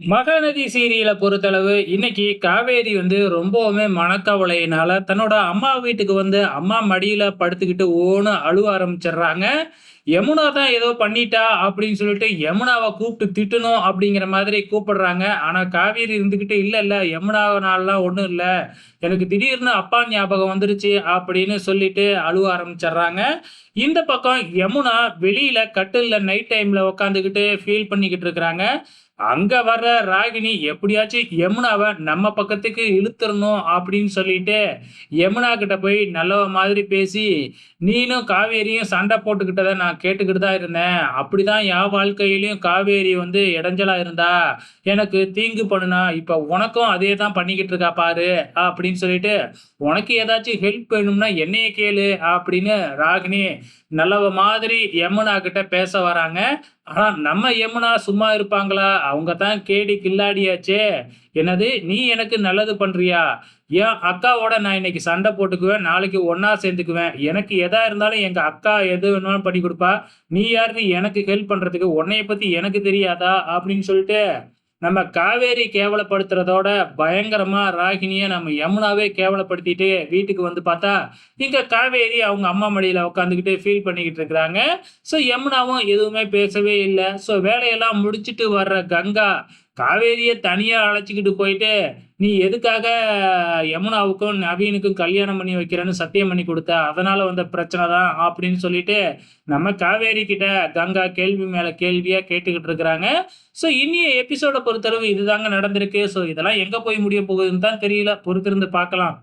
மகாநதி சீரியலை பொறுத்தளவு இன்னைக்கு காவேரி வந்து ரொம்பவுமே மனக்கவலையினால தன்னோட அம்மா வீட்டுக்கு வந்து அம்மா மடியில படுத்துக்கிட்டு ஓன்னு அழுவ ஆரம்பிச்சிடுறாங்க. யமுனா தான் ஏதோ பண்ணிட்டா அப்படின்னு சொல்லிட்டு யமுனாவை கூப்பிட்டு திட்டணும் அப்படிங்கிற மாதிரி கூப்பிடுறாங்க. ஆனா காவேரி இருந்துகிட்டு இல்ல இல்ல யமுனாவனாலாம் ஒண்ணும் இல்ல. எனக்கு திடீர்னு அப்பா ஞாபகம் வந்துருச்சு அப்படின்னு சொல்லிட்டு அழுவ ஆரம்பிச்சிடுறாங்க. இந்த பக்கம் யமுனா வெளியில கட்டில்ல நைட் டைம்ல உக்காந்துக்கிட்டு ஃபீல் பண்ணிக்கிட்டு இருக்கிறாங்க. அங்க வர்ற ராகினி எப்படியாச்சும் யமுனாவை நம்ம பக்கத்துக்கு இழுத்துடணும் அப்படின்னு சொல்லிட்டு யமுனா கிட்ட போய் நல்லவ மாதிரி பேசி நீனும் காவேரியும் சண்டை போட்டுக்கிட்டதை நான் கேட்டுக்கிட்டு தான் இருந்தேன். அப்படிதான் என் வாழ்க்கையிலையும் காவேரி வந்து இடைஞ்சலா இருந்தா. எனக்கு தீங்கு பண்ணுனா இப்ப உனக்கும் அதே தான் பண்ணிக்கிட்டு இருக்கா பாரு அப்படின்னு சொல்லிட்டு உனக்கு ஏதாச்சும் ஹெல்ப் வேணும்னா என்னைய கேளு அப்படின்னு ராகினி நல்லவ மாதிரி யமுனா கிட்ட பேச வராங்க. ஆனா நம்ம யமுனா சும்மா இருப்பாங்களா? அவங்க தான் கேடி கில்லாடியாச்சே. என்னது நீ எனக்கு நல்லது பண்றியா? என் அக்காவோட நான் இன்னைக்கு சண்டை போட்டுக்குவேன் நாளைக்கு ஒன்றா சேர்ந்துக்குவேன். எனக்கு எதா இருந்தாலும் எங்க அக்கா எது வேணாலும் பண்ணி கொடுப்பா. நீ யாருன்னு எனக்கு ஹெல்ப் பண்றதுக்கு உன்னைய பத்தி எனக்கு தெரியாதா? அப்படின்னு சொல்லிட்டு நம்ம காவேரி கேவலப்படுத்துறதோட பயங்கரமா ராகினியை நம்ம யமுனாவே கேவலப்படுத்திட்டு வீட்டுக்கு வந்து பார்த்தா இங்க காவேரி அவங்க அம்மா மடியில உட்காந்துக்கிட்டு ஃபீல் பண்ணிக்கிட்டு இருக்கிறாங்க. ஸோ யமுனாவும் எதுவுமே பேசவே இல்லை. ஸோ வேலையெல்லாம் முடிச்சுட்டு வர்ற கங்கா காவேரியை தனியாக அழைச்சிக்கிட்டு போயிட்டு நீ எதுக்காக யமுனாவுக்கும் நவீனுக்கும் கல்யாணம் பண்ணி வைக்கிறேன்னு சத்தியம் பண்ணி கொடுத்த? அதனால் வந்த பிரச்சனை தான் அப்படின்னு சொல்லிட்டு நம்ம காவேரி கிட்ட கங்கா கேள்வி மேலே கேள்வியாக கேட்டுக்கிட்டு இருக்கிறாங்க. ஸோ இனிய எபிசோட பொறுத்தளவு இதுதாங்க நடந்திருக்கு. ஸோ இதெல்லாம் எங்கே போய் முடிய போகுதுன்னு தான் தெரியல. பொறுத்திருந்து பார்க்கலாம்.